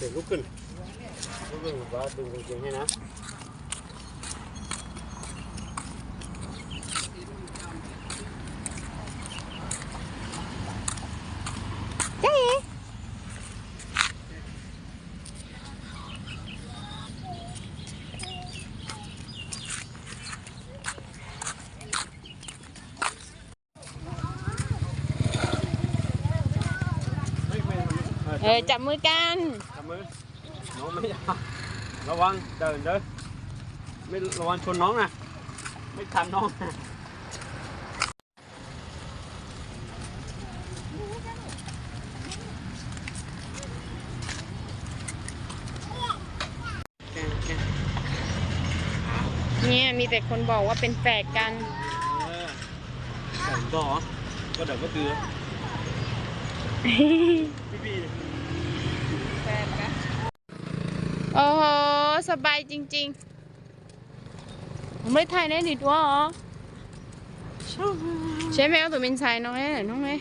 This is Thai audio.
ดี๋ยวลุกขึ้นลุกขึ้นว่าดึงกางเกงให้นะ เจ๊เอ๋ ไม่ไม่ เออจับมือกันจับมือน้องไม่อยากระวังเดินเด้อไม่ระวังชนน้องนะไม่ทันน้องนะแกะแกะเนี่ยมีแต่คนบอกว่าเป็นแฝดกันเออแต่งต่อก็เดี๋ยวก็เตือนพี่พี่ โอ้โหสบายจริงๆไม่ถ่ายได้ดิตัวเหรอใช่ไหมเอาตัวเป็นชายน้องเอ้น้องเอ้